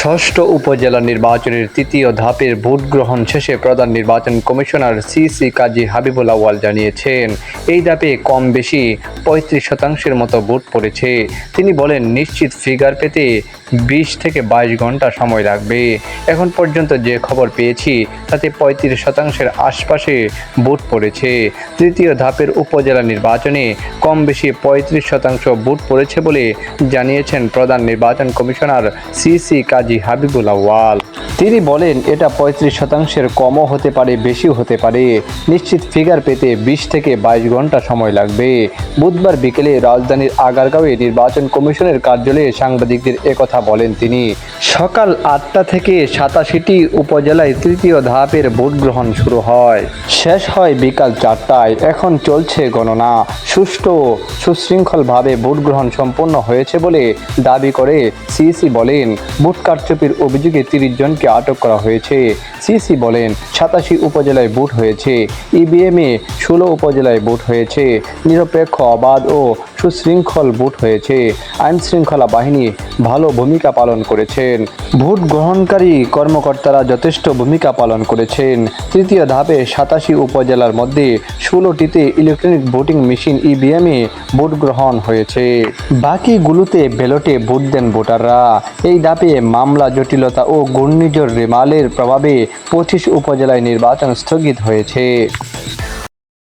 ষষ্ঠ উপজেলা নির্বাচনের তৃতীয় ধাপের ভোট গ্রহণ শেষে প্রধান নির্বাচন কমিশনার সিসি কাজী হাবিবুল আওয়াল জানিয়েছেন, এই ধাপে কম বেশি পঁয়ত্রিশ শতাংশের মতো ভোট পড়েছে। তিনি বলেন, নিশ্চিত ফিগার পেতে বিশ থেকে বাইশ ঘণ্টা সময় লাগবে। এখন পর্যন্ত যে খবর পেয়েছি, তাতে পঁয়ত্রিশ শতাংশের আশপাশে ভোট পড়েছে। তৃতীয় ধাপের উপজেলা নির্বাচনে কম বেশি পঁয়ত্রিশ শতাংশ ভোট পড়েছে বলে জানিয়েছেন প্রধান নির্বাচন কমিশনার সিসি কাজী হাবিবুল আওয়াল তিনি বলেন, এটা পঁয়ত্রিশ শতাংশের কমও হতে পারে, বেশিও হতে পারে। নিশ্চিত ফিগার পেতে বিশ থেকে বাইশ ঘণ্টা সময় লাগবে। বুধবার বিকেলে রাজধানীর আগারগাঁওয়ে নির্বাচন কমিশনের কার্যালয়ে সাংবাদিকদের একথা বলেন তিনি। সকাল আটটা থেকে সাতাশিটি উপজেলায় তৃতীয় ধাপের ভোট গ্রহণ শুরু হয়। শেষ হয় বিকাল চারটায়। এখন চলছে গণনা। সুষ্ঠু, সুশৃঙ্খলভাবে ভোট গ্রহণ সম্পন্ন হয়েছে বলে দাবি করে সিইসি বলেন, ভোট কারচুপির অভিযোগে তিরিশ জনকে আটক করা হয়েছে। সিসি বলেন, সাতাশি উপজেলায় ভোট হয়েছে। ইভিএমে ষোলো উপজেলায় ভোট হয়েছে। নিরপেক্ষ অবাধ ও সুশৃঙ্খল ভোট হয়েছে। আইন শৃঙ্খলা বাহিনী ভালো ভূমিকা পালন করেছেন। ভোট গ্রহণকারী কর্মকর্তারা যথেষ্ট ভূমিকা পালন করেছেন। তৃতীয় ধাপে সাতাশি উপজেলার মধ্যে ষোলোটিতে ইলেকট্রনিক ভোটিং মেশিন ইভিএমে ভোট গ্রহণ হয়েছে। বাকিগুলোতে ব্যালটে ভোট দেন ভোটাররা। এই ধাপে মামলা জটিলতা ও ঘূর্ণিঝড় রেমালের প্রভাবে পঁচিশ উপজেলায় নির্বাচন স্থগিত হয়েছে।